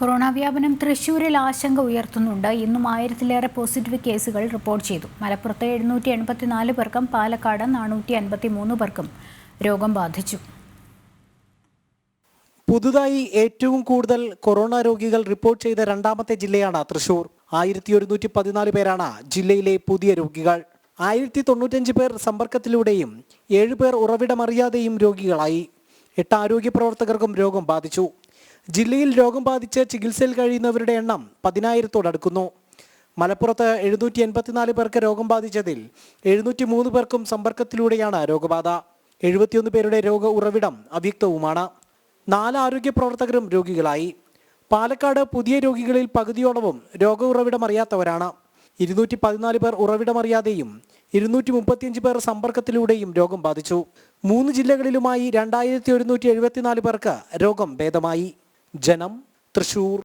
Corona വ്യാപനം തൃശൂരിൽ ആശങ്ക ഉയർത്തുന്നുണ്ട്. ഇന്നും ആയിരത്തിലേറെ പോസിറ്റീവ് കേസുകൾ റിപ്പോർട്ട് ചെയ്തു. മലപ്പുറത്ത് എഴുന്നൂറ്റി എൺപത്തിനാല് പേർക്കും പാലക്കാട് നാനൂറ്റി അൻപത്തി മൂന്ന് പേർക്കും രോഗം ബാധിച്ചു. പുതുതായി ഏറ്റവും കൂടുതൽ കൊറോണ രോഗികൾ റിപ്പോർട്ട് ചെയ്ത രണ്ടാമത്തെ ജില്ലയാണ് തൃശൂർ. ആയിരത്തി ഒരുന്നൂറ്റി പതിനാല് പേരാണ് ജില്ലയിലെ പുതിയ രോഗികൾ. ആയിരത്തി തൊണ്ണൂറ്റഞ്ച് പേർ സമ്പർക്കത്തിലൂടെയും ഏഴ് പേർ ഉറവിടമറിയാതെയും രോഗികളായി. എട്ട് ആരോഗ്യ പ്രവർത്തകർക്കും രോഗം ബാധിച്ചു. ജില്ലയിൽ രോഗം ബാധിച്ച് ചികിത്സയിൽ കഴിയുന്നവരുടെ എണ്ണം പതിനായിരത്തോടടുക്കുന്നു മലപ്പുറത്ത് എഴുന്നൂറ്റി എൺപത്തിനാല് പേർക്ക് രോഗം ബാധിച്ചതിൽ എഴുന്നൂറ്റി മൂന്ന് പേർക്കും സമ്പർക്കത്തിലൂടെയാണ് രോഗബാധ. എഴുപത്തിയൊന്ന് പേരുടെ രോഗ ഉറവിടം അവ്യക്തവുമാണ്. നാല് ആരോഗ്യ പ്രവർത്തകരും രോഗികളായി. പാലക്കാട് പുതിയ രോഗികളിൽ പകുതിയോളവും രോഗ ഉറവിടം അറിയാത്തവരാണ്. ഇരുന്നൂറ്റി പതിനാല് പേർ ഉറവിടമറിയാതെയും ഇരുന്നൂറ്റി മുപ്പത്തിയഞ്ച് പേർ സമ്പർക്കത്തിലൂടെയും രോഗം ബാധിച്ചു. മൂന്ന് ജില്ലകളിലുമായി രണ്ടായിരത്തി ഒരുന്നൂറ്റി എഴുപത്തിനാല് പേർക്ക് രോഗം ഭേദമായി. ജനം തൃശൂർ